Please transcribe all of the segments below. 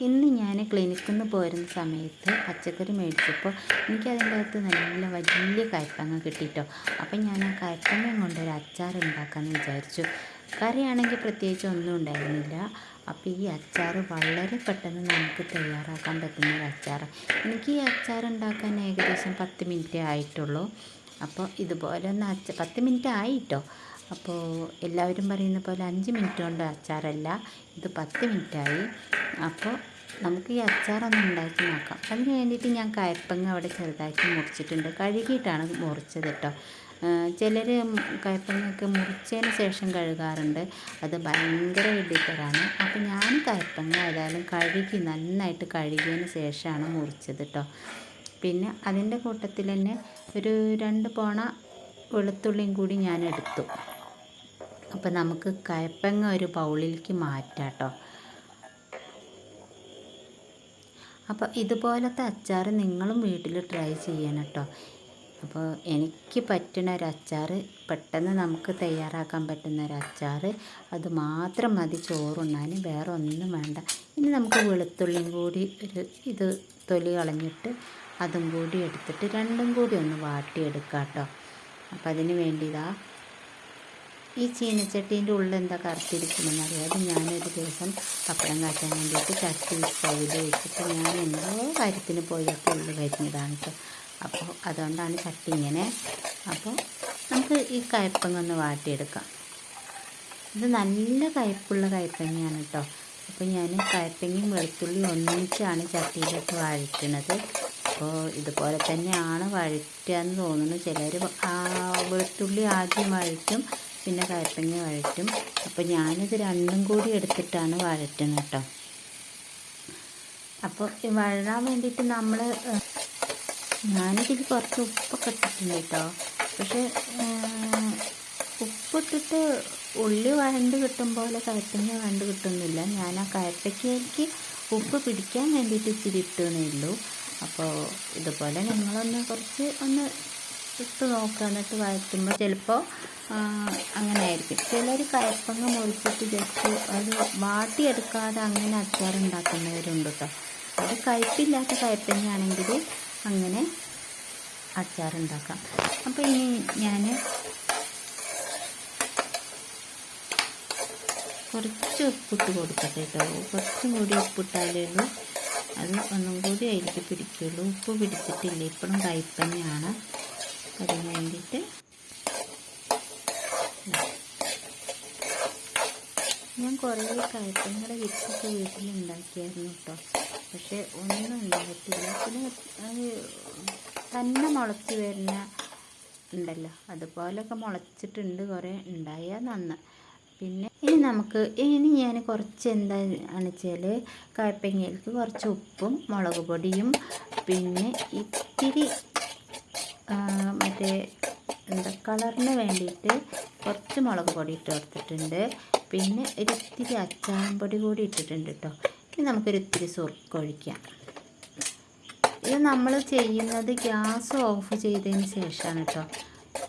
ഇന്ന് ഞാൻ ക്ലിനിക്കിൽ നിന്ന് പോരുന്ന സമയത്ത് പച്ചക്കറി മേടിച്ചപ്പോൾ എനിക്കതിന്റെ അകത്ത് നല്ല വലിയ കയപ്പങ്ങ കിട്ടിയിട്ടോ അപ്പം ഞാൻ ആ കയ്പ്പങ്ങ കൊണ്ടൊരു അച്ചാർ ഉണ്ടാക്കാമെന്ന് വിചാരിച്ചു. കറിയാണെങ്കിൽ പ്രത്യേകിച്ച് ഒന്നും ഉണ്ടായിരുന്നില്ല. അപ്പോൾ ഈ അച്ചാർ വളരെ പെട്ടെന്ന് നമുക്ക് തയ്യാറാക്കാൻ പറ്റുന്ന ഒരു അച്ചാർ എനിക്ക് ഈ അച്ചാർ ഉണ്ടാക്കാൻ ഏകദേശം പത്ത് മിനിറ്റേ ആയിട്ടുള്ളൂ. അപ്പോൾ ഇതുപോലെ ഒന്ന് അച്ച പത്ത് മിനിറ്റ് ആയിട്ടോ അപ്പോൾ എല്ലാവരും പറയുന്ന പോലെ അഞ്ച് മിനിറ്റ് കൊണ്ട് അച്ചാറല്ല ഇത് പത്ത് മിനിറ്റായി അപ്പോൾ നമുക്ക് ഈ അച്ചാറൊന്ന് ഉണ്ടാക്കി നോക്കാം. അതിന് വേണ്ടിയിട്ട് ഞാൻ കയപ്പങ്ങ അവിടെ ചെറുതാക്കി മുറിച്ചിട്ടുണ്ട്. കഴുകിയിട്ടാണ് മുറിച്ചത് കേട്ടോ ചിലർ കയപ്പങ്ങയൊക്കെ മുറിച്ചതിന് ശേഷം കഴുകാറുണ്ട്. അത് ഭയങ്കര എഡിറ്ററാണ് അപ്പോൾ ഞാൻ കയപ്പങ്ങ ഏതായാലും കഴുകി നന്നായിട്ട് കഴുകിയതിന് ശേഷമാണ് മുറിച്ചത് കേട്ടോ പിന്നെ അതിന്റെ കൂട്ടത്തിൽ തന്നെ ഒരു രണ്ട് പോണ വെളുത്തുള്ളിയും കൂടി ഞാൻ എടുത്തു അപ്പോൾ നമുക്ക് കയപ്പങ്ങ ഒരു ബൗളിലേക്ക് മാറ്റാം കേട്ടോ. അപ്പോൾ ഇതുപോലത്തെ അച്ചാർ നിങ്ങളും വീട്ടിൽ ട്രൈ ചെയ്യണം കേട്ടോ. അപ്പോൾ എനിക്ക് പറ്റുന്ന ഒരു അച്ചാർ പെട്ടെന്ന് നമുക്ക് തയ്യാറാക്കാൻ പറ്റുന്ന ഒരു അച്ചാർ അത് മാത്രം മതി ചോറുണ്ണാൻ വേറെ ഒന്നും വേണ്ട. ഇനി നമുക്ക് വെളുത്തുള്ളിയും കൂടി ഒരു ഇത് തൊലി കളഞ്ഞിട്ട് അതും കൂടി എടുത്തിട്ട് രണ്ടും കൂടി ഒന്ന് വാട്ടിയെടുക്കാം കേട്ടോ അപ്പം അതിന് വേണ്ടി ഈ ചീനച്ചട്ടീന്റെ ഉള്ളിൽ എന്താ കറുത്തിരിക്കണമെന്ന് അറിയാതെ ഞാനൊരു ദിവസം പപ്പടം കാച്ചാൻ വേണ്ടിയിട്ട് ചട്ടി സ്റ്റൗവിൽ വെച്ചിട്ട് ഞാൻ എന്തോ കാര്യത്തിന് പോയപ്പോൾ ഉള്ളു കേട്ടോ അപ്പോൾ അതുകൊണ്ടാണ് ചട്ടി ഇങ്ങനെ. അപ്പോൾ നമുക്ക് ഈ കയ്പങ്ങ ഒന്ന് വാട്ടിയെടുക്കാം. ഇത് നല്ല കയ്പുള്ള കയ്പങ്ങയാണ് കേട്ടോ അപ്പോൾ ഞാൻ കയ്പങ്ങയും വെളുത്തുള്ളിയും ഒന്നിച്ചാണ് ചട്ടിയിലിട്ട് വഴറ്റുന്നത് അപ്പോൾ ഇതുപോലെ തന്നെയാണ് വഴറ്റുക എന്ന് തോന്നുന്നു ചിലർ വെളുത്തുള്ളി ആദ്യം വഴറ്റും പിന്നെ കയറ്റങ്ങി വഴറ്റും അപ്പോൾ ഞാനിത് രണ്ടും കൂടി എടുത്തിട്ടാണ് വഴറ്റുന്നത് കേട്ടോ. അപ്പോൾ വഴറാൻ വേണ്ടിയിട്ട് നമ്മൾ ഞാനിതിൽ കുറച്ച് ഉപ്പൊക്കെ ഇട്ടിട്ടുണ്ട് കേട്ടോ. പക്ഷേ ഉപ്പിട്ടിട്ട് ഉള്ളി വഴണ്ട് കിട്ടും പോലെ കയപ്പങ്ങ വഴണ്ട് കിട്ടുന്നില്ല. ഞാൻ ആ കയപ്പയ്ക്കയ്ക്ക് ഉപ്പ് പിടിക്കാൻ വേണ്ടിയിട്ട് ഇച്ചിരി ഇട്ടുന്നേ ഉള്ളൂ. അപ്പോൾ ഇതുപോലെ നിങ്ങളൊന്ന് കുറച്ച് ഒന്ന് ഇട്ട് നോക്കുക. എന്നിട്ട് വഴറ്റുമ്പോൾ ചിലപ്പോൾ അങ്ങനെ ആയിരിക്കും ചിലർ കയപ്പങ്ങ മുറിച്ചിട്ട് ജസ്റ്റ് അത് വാട്ടിയെടുക്കാതെ അങ്ങനെ അച്ചാർ ഉണ്ടാക്കുന്നവരുണ്ട് കേട്ടോ. അത് കയ്പില്ലാത്ത കയ്പങ്ങയാണെങ്കിൽ അങ്ങനെ അച്ചാർ ഉണ്ടാക്കാം. അപ്പോൾ ഇനി ഞാൻ കുറച്ച് ഉപ്പിട്ട് കൊടുക്കട്ടെ കേട്ടോ. കുറച്ചും കൂടി ഉപ്പിട്ടാലേ അത് ഒന്നും കൂടി അതിലേക്ക് പിടിക്കുള്ളൂ. ഉപ്പ് പിടിച്ചിട്ടില്ല. ഇപ്പോഴും കയ്പങ്ങയാണ് അതിന് വേണ്ടിയിട്ട് ഞാൻ കുറേ കയപ്പങ്ങളുടെ വിത്തൊക്കെ വീട്ടിലുണ്ടാക്കിയായിരുന്നു കേട്ടോ. പക്ഷെ ഒന്നും ഉണ്ടായിട്ടില്ല. പിന്നെ തന്നെ മുളച്ച് വരുന്ന ഉണ്ടല്ലോ. അതുപോലൊക്കെ മുളച്ചിട്ടുണ്ട് കുറേ. ഉണ്ടായാൽ നന്ന്. പിന്നെ ഇനി നമുക്ക് ഇനി ഞാൻ കുറച്ച് എന്താണെന്ന് വെച്ചാൽ കയപ്പങ്ങയിലേക്ക് കുറച്ച് ഉപ്പും മുളക് പൊടിയും പിന്നെ ഇത്തിരി മറ്റേ എന്താ കളറിന് വേണ്ടിയിട്ട് കുറച്ച് മുളക് പൊടി ഇട്ട് കൊടുത്തിട്ടുണ്ട്. പിന്നെ ഒരിത്തിരി അച്ചാറും പൊടി കൂടി ഇട്ടിട്ടുണ്ട് കേട്ടോ. ഇനി നമുക്കൊരിത്തിരി ഇത്തിരി സുർക്ക ഒഴിക്കാം. ഇത് നമ്മൾ ചെയ്യുന്നത് ഗ്യാസ് ഓഫ് ചെയ്തതിന് ശേഷമാണ് കേട്ടോ.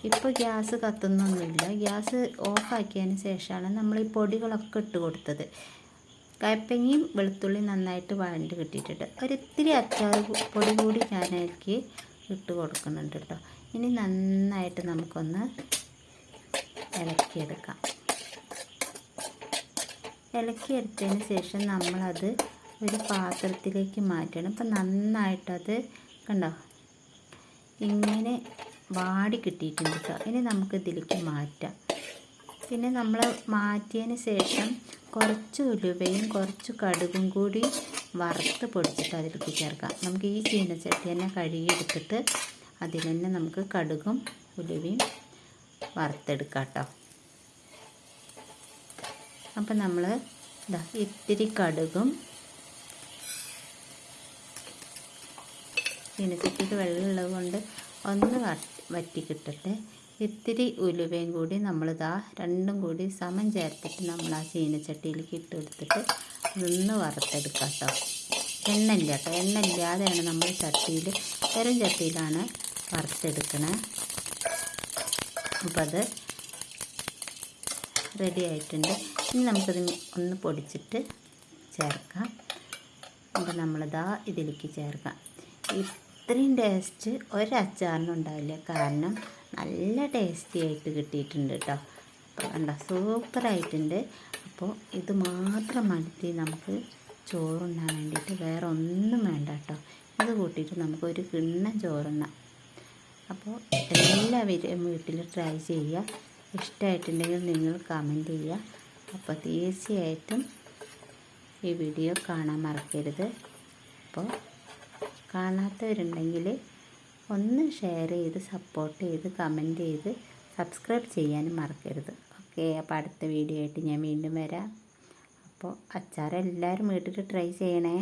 ഇപ്പോൾ ഗ്യാസ് കത്തുന്നൊന്നുമില്ല. ഗ്യാസ് ഓഫാക്കിയതിന് ശേഷമാണ് നമ്മൾ ഈ പൊടികളൊക്കെ ഇട്ട് കൊടുത്തത്. കയപ്പങ്ങിയും വെളുത്തുള്ളിയും നന്നായിട്ട് വഴണ്ട് കിട്ടിയിട്ടുണ്ട്. ഒരിത്തിരി അച്ചാർ പൊടി കൂടി ഞാനതിലേക്ക് ഇട്ട് കൊടുക്കുന്നുണ്ട് കേട്ടോ. ഇനി നന്നായിട്ട് നമുക്കൊന്ന് ഇളക്കിയെടുക്കാം. ഇളക്കിയെടുത്തതിന് ശേഷം നമ്മളത് ഒരു പാത്രത്തിലേക്ക് മാറ്റണം. ഇപ്പം നന്നായിട്ടത് കണ്ടോ? ഇങ്ങനെ വാടി കിട്ടിയിട്ടുണ്ട് കേട്ടോ ഇനി നമുക്ക് ഇതിലേക്ക് മാറ്റാം. പിന്നെ നമ്മൾ മാറ്റിയതിന് ശേഷം കുറച്ച് ഉലുവയും കുറച്ച് കടുകും കൂടി വറുത്ത് പൊടിച്ചിട്ട് അതിലേക്ക് ചേർക്കാം. നമുക്ക് ഈ ചീനച്ചട്ടി തന്നെ കഴുകിയെടുത്തിട്ട് അതിൽ തന്നെ നമുക്ക് കടുകും ഉലുവയും വറുത്തെടുക്കാം കേട്ടോ അപ്പം നമ്മൾ ഇതാ ഇത്തിരി കടുകും ചീനച്ചട്ടിക്ക് വെള്ളമുള്ളത് കൊണ്ട് ഒന്ന് വറ്റി കിട്ടട്ടെ ഇത്തിരി ഉലുവയും കൂടി നമ്മളിതാ രണ്ടും കൂടി സമം ചേർത്തിട്ട് നമ്മൾ ആ ചീനച്ചട്ടിയിലേക്ക് ഇട്ട് കൊടുത്തിട്ട് ഒന്ന് വറുത്തെടുക്കാം കേട്ടോ. എണ്ണയില്ല കേട്ടോ. എണ്ണ ഇല്ലാതെയാണ് നമ്മൾ ചട്ടിയിൽ വെറും ചട്ടിയിലാണ് വറുത്തെടുക്കണേ. അപ്പോൾ അത് റെഡി ആയിട്ടുണ്ട്. ഇനി നമുക്കത് ഒന്ന് പൊടിച്ചിട്ട് ചേർക്കാം. അപ്പോൾ നമ്മളിതാ ഇതിലേക്ക് ചേർക്കാം. ഇത്രയും ടേസ്റ്റ് ഒരച്ചാറിനും ഉണ്ടാവില്ല കാരണം നല്ല ടേസ്റ്റി ആയിട്ട് കിട്ടിയിട്ടുണ്ട് കേട്ടോ കണ്ട സൂപ്പറായിട്ടുണ്ട് അപ്പോൾ ഇത് മാത്രം മതി നമുക്ക് ചോറുണ്ണാൻ വേണ്ടിയിട്ട് വേറെ ഒന്നും വേണ്ട കേട്ടോ ഇത് കൂട്ടിയിട്ട് നമുക്ക് ഒരു കിണ്ണം ചോറുണ്ണാം. അപ്പോൾ എല്ലാവരും വീട്ടിൽ ട്രൈ ചെയ്യുക. ഇഷ്ടമായിട്ടുണ്ടെങ്കിൽ നിങ്ങൾ കമന്റ് ചെയ്യുക. അപ്പോൾ തീർച്ചയായിട്ടും ഈ വീഡിയോ കാണാൻ മറക്കരുത്. അപ്പോൾ കാണാത്തവരുണ്ടെങ്കിൽ ഒന്ന് ഷെയർ ചെയ്ത് സപ്പോർട്ട് ചെയ്ത് കമന്റ് ചെയ്ത് സബ്സ്ക്രൈബ് ചെയ്യാനും മറക്കരുത്. ഓക്കെ അപ്പോൾ അടുത്ത വീഡിയോ ആയിട്ട് ഞാൻ വീണ്ടും വരാം. അപ്പോൾ അച്ചാർ എല്ലാവരും വീട്ടിൽ ട്രൈ ചെയ്യണേ.